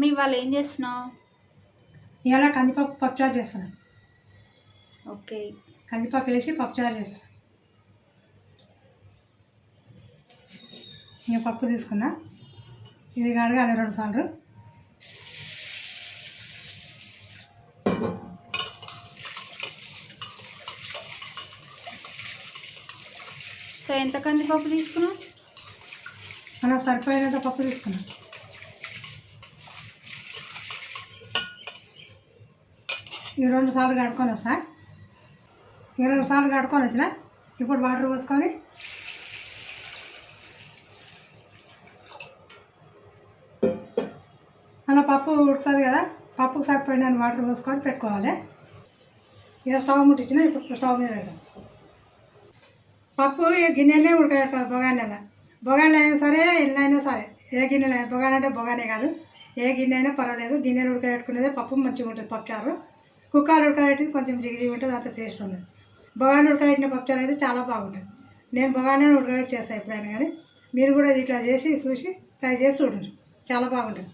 Mummy వాళ్ళు ఏం చేస్తున్నావు? ఇలా కందిపప్పు పప్పుచారు చేస్తున్నాను ఓకే. కందిపప్పు వేసి పప్పుచారు చేస్తున్నాను ఇంకా పప్పు తీసుకున్నా. ఇది కడగాలి రెండు సార్లు. సో ఎంత కందిపప్పు తీసుకున్నావు? మనకు సరిపోయినంత పప్పు తీసుకున్నాం. ఈ రెండు సార్లు కడుక్కొని వస్తా. ఈ రెండు సార్లు కడుక్కొని వచ్చిన ఇప్పుడు వాటర్ పోసుకొని మన పప్పు ఉడుతుంది కదా పప్పుకు సరిపోయిన వాటర్ పోసుకొని పెట్టుకోవాలి. ఇక స్టవ్ ముట్టించిన ఇప్పుడు స్టవ్ మీద పెడతాం పప్పు ఈ గిన్నెలే ఉడకబెట్టుకోవాలి బొగానెల. బొగానెల అయినా సరే ఇళ్ళైనా సరే. ఏ గిన్నెలు అయినా అంటే బొగానే కాదు. ఏ గిన్నె అయినా పర్వాలేదు. గిన్నెలు ఉడకబెట్టుకునేదే పప్పు మంచిగా ఉంటుంది పప్పు చారు. కుక్కలు ఉడకబెట్టింది కొంచెం జిగిజిగి ఉంటుంది అంత టేస్ట్ ఉండదు. బొగాన ఉడకబెట్టిన పప్పుచారు అయితే చాలా బాగుంటుంది. నేను బొగానే ఉడకబెట్టి చేస్తాను ఎప్పుడైనా కానీ మీరు కూడా ఇట్లా చేసి చూసి ట్రై చేసి చూడండి. చాలా బాగుంటుంది.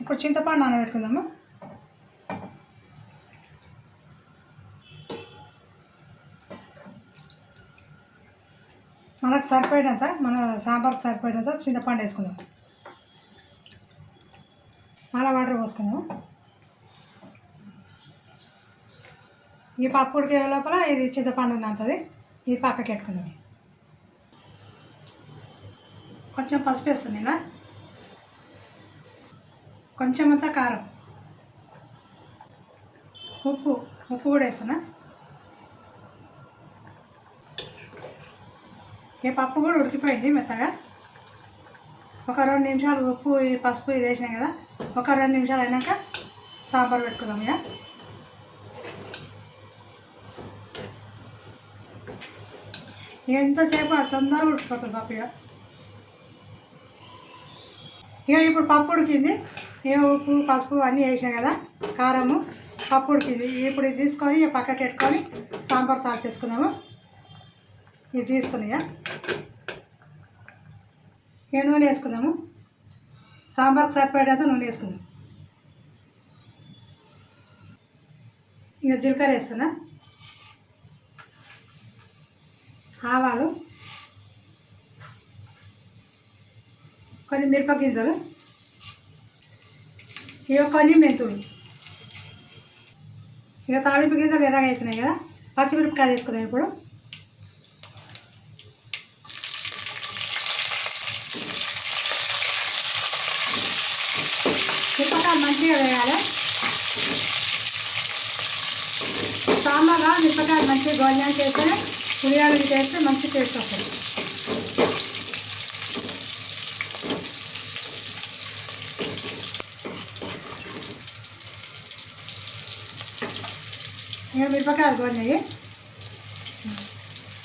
ఇప్పుడు చింతపండు నానబెట్టుకుందాము? మనకు సరిపోయినంత మన సాంబార్కి సరిపోయినంత చింతపండు వేసుకుందాం. మళ్ళీ వాటర్ పోసుకుందాము? ఈ పప్పు ఉడికే లోపల ఇది చింతపండు ఉన్నంతది. ఇది పక్కకి పెట్టుకుందాం. కొంచెం పసుపు వేస్తుంది ఇలా కొంచెం అంతా కారం. ఉప్పు ఉప్పు కూడా వేస్తున్నా ఈ పప్పు కూడా ఉడికిపోయింది మెత్తగా. ఒక రెండు నిమిషాలు ఉప్పు ఈ పసుపు ఇది వేసినాం కదా. ఒక రెండు నిమిషాలు అయినాక సాంబార్ పెట్టుకుందాం ఇక. ఎంతసేపు అది తొందరగా ఉడికిపోతుంది పప్పు ఇక. ఇక ఇప్పుడు పప్పు ఉడికింది. ఇక ఉప్పు పసుపు అన్నీ వేసినాం కదా కారము పప్పు ఉడికింది. ఇప్పుడు ఇది తీసుకొని ఇక పక్కకి పెట్టుకొని సాంబార్ తాపేసుకున్నాము ఇది తీసుకున్నాయా ఇక నూనె వేసుకుందాము. సాంబార్కి సరిపడేంత నూనె వేసుకుందాం. ఇక జీలకర్ర వేస్తున్నా. ఆవాలు కొన్ని మిరప గింజలు ఇక కొన్ని మెంతులు ఇక తాలింపు గింజలు ఎర్రగా అవుతున్నాయి కదా పచ్చిమిరపకాయలు వేసుకుందాం ఇప్పుడు. మిరపకాయలు మంచిగా వేయాలి. సాంబార్లో మిరపకాయలు మంచిగా గోల్యాలు చేస్తే ఉల్లిగడ్డలు చేస్తే మంచి టేస్ట్ వస్తుంది. ఇంకా మిరపకాయలు గోలినాయి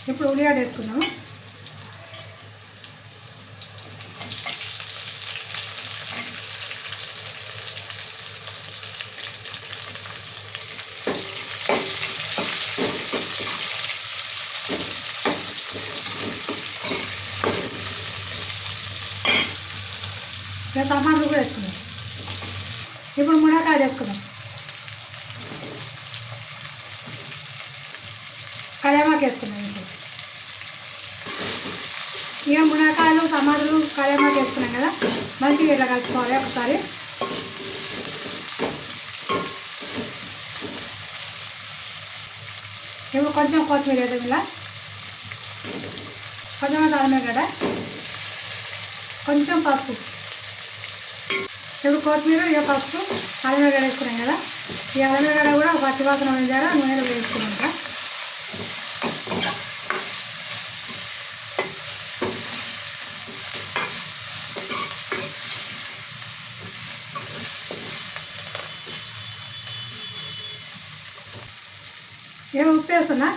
ఇప్పుడు ఉల్లిగడ్డ వేసుకున్నాము ఇక టమాటాలు కూడా వేసుకున్నాం ఇప్పుడు మునక్కాయలు వేసుకున్నాం కళ్యామాకు వేసుకున్నాం ఇప్పుడు. ఇక మునక్కాయలు టమాటాలు కళ్యామాకు వేసుకున్నాం కదా మంచిగా ఇట్లా కలుపుకోవాలి ఒకసారి. ఇప్పుడు కొంచెం కొత్తిమీర వేద్దాం ఇలా. కొంచెం అల్లం కదా కొంచెం పసుపు. ఇప్పుడు కొత్తిమీర ఇక పసుపు అల్లం గడ్డ వేసుకున్నాం కదా. ఈ అల్లం కూడా పచ్చి వాసన వేసారా నూనెలో వేసుకున్నాం కదా. ఉప్పు వేస్తున్నా.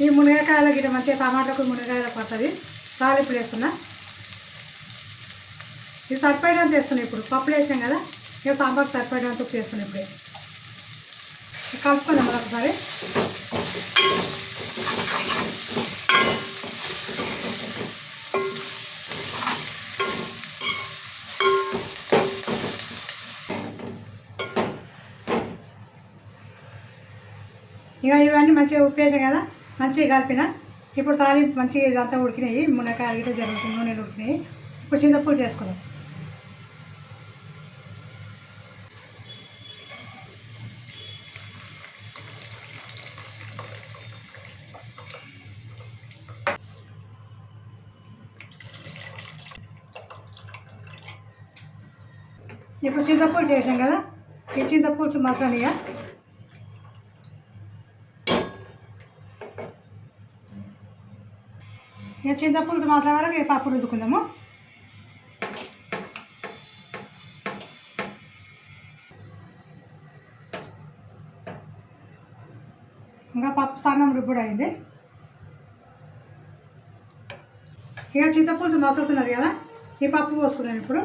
ఈ మునగకాయల గిట్ట మంచిగా టమాటాకు మునగకాయలు పడుతుంది. తాలింపు వేస్తున్నా. ఇది సరిపోయేటంత చేస్తున్నాయి ఇప్పుడు? పప్పు వేసాం కదా? ఇక సాంబార్ సరిపోయేటంత ఉప్పు చేస్తున్నాయి ఇప్పుడే. కలుపుకుందాం మరొకసారి. ఇక ఇవన్నీ మంచిగా ఉప్పేసాం కదా? మంచిగా కలిపిన. ఇప్పుడు తాలింపు మంచిగా ఇదంతా ఉడికినాయి. మునక్కాయ అడిగితే జరుగుతుంది నూనెలు ఉడికినాయి. ఇప్పుడు చింతపూలు చేసుకున్నాం ఇప్పుడు చింతపూలు చేసాం కదా? ఈ చింతపూలు మసాలియా? ఇక చింతపూలు మసాలా వరకు ఈ పప్పు రుద్దుకుందాము. ఇంకా పప్పు సన్నం రుబ్బుడు అయింది ఇక చింతపులుసు మసులుతున్నది కదా? ఈ పప్పు పోసుకున్నాను ఇప్పుడు.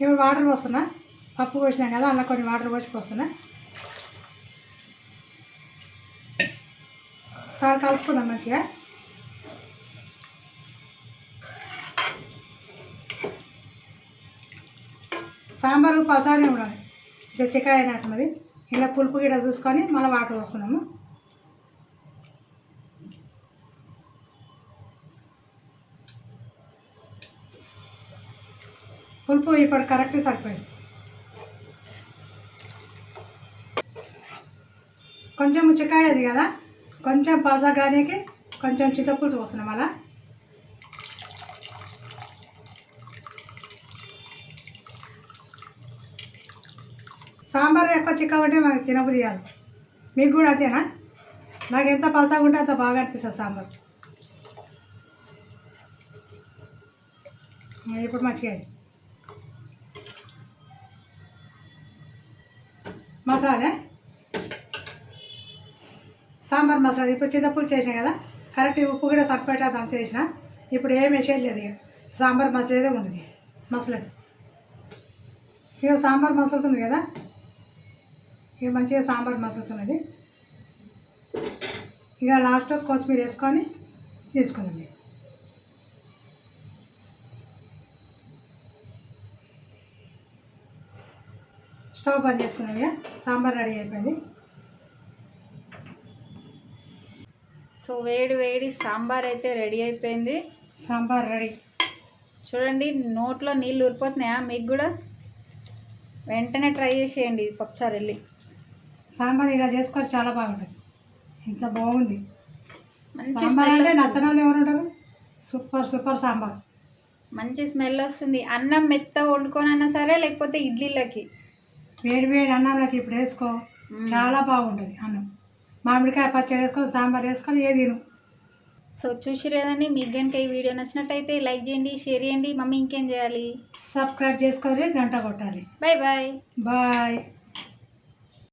ఇప్పుడు వాటర్ పోస్తున్నా. పప్పు పోసినాం కదా అలా కొన్ని వాటర్ పోసి పోస్తున్నా. సార్ కలుపుకుందాం మంచిగా. సాంబారు పలసానే ఉండాలి ఇది చికాయ అయినట్టున్నది. ఇలా పులుపు గిడ చూసుకొని మళ్ళీ వాటర్ పోసుకుందాము. పులుపు ఇప్పుడు కరెక్ట్ సరిపోయింది. కొంచెం చికాయ అది కదా? కొంచెం పలసగానికి కొంచెం చింతపులుసు పోస్తున్నాం అలా. సాంబార్ ఎక్కువ చిక్క ఉంటే మాకు తినబుద్ధి కాదు. మీకు కూడా అదేనా? నాకు ఎంత పలసగా ఉంటే అంత బాగా అనిపిస్తుంది సాంబార్. ఇప్పుడు మంచిగా మసాలా? సాంబార్ మసాలా. ఇప్పుడు చింతపూలు చేసిన కదా? కరెక్ట్ ఉప్పు కూడా సరిపోయేటది అంత చేసిన? ఇప్పుడు ఏం వేసేది లేదు ఇక. సాంబార్ మసాలేదే ఉండదు మసాలా. ఇక సాంబార్ మసలుతుంది కదా? ఇక మంచిగా సాంబార్ మసలుతున్నది ఇక లాస్ట్ కొత్తిమీర వేసుకొని తీసుకుందండి స్టవ్ బంద్ చేసుకున్నాం ఇక. సాంబార్ రెడీ అయిపోయింది. సో వేడి వేడి సాంబార్ అయితే రెడీ అయిపోయింది. సాంబార్ రెడీ. చూడండి నోట్లో నీళ్ళు ఊరిపోతున్నాయా? మీకు కూడా? వెంటనే ట్రై చేసేయండి పప్పుచారు వెళ్ళి సాంబార్ ఇలా చేసుకొని చాలా బాగుంటుంది. ఇంత బాగుంది. మంచి సాంబార్ అంటే. నచ్చని వాళ్ళు ఎవరు ఉంటారు? Super super sambar. మంచి స్మెల్ వస్తుంది. అన్నం మెత్తగా వండుకోనన్నా సరే లేకపోతే ఇడ్లీలకి. వేడి వేడి అన్నంలోకి ఇప్పుడు వేసుకో. చాలా బాగుంటుంది అన్నం. మామిడికాయ పచ్చడి వేసుకొని సాంబార్ వేసుకొని ఏ తిను. సో చూసిరేదండి మీకు కనుక ఈ వీడియో నచ్చినట్టయితే లైక్ చేయండి షేర్ చేయండి మమ్మీ ఇంకేం చేయాలి? సబ్స్క్రైబ్ చేసుకొని గంట కొట్టాలి. Bye bye bye.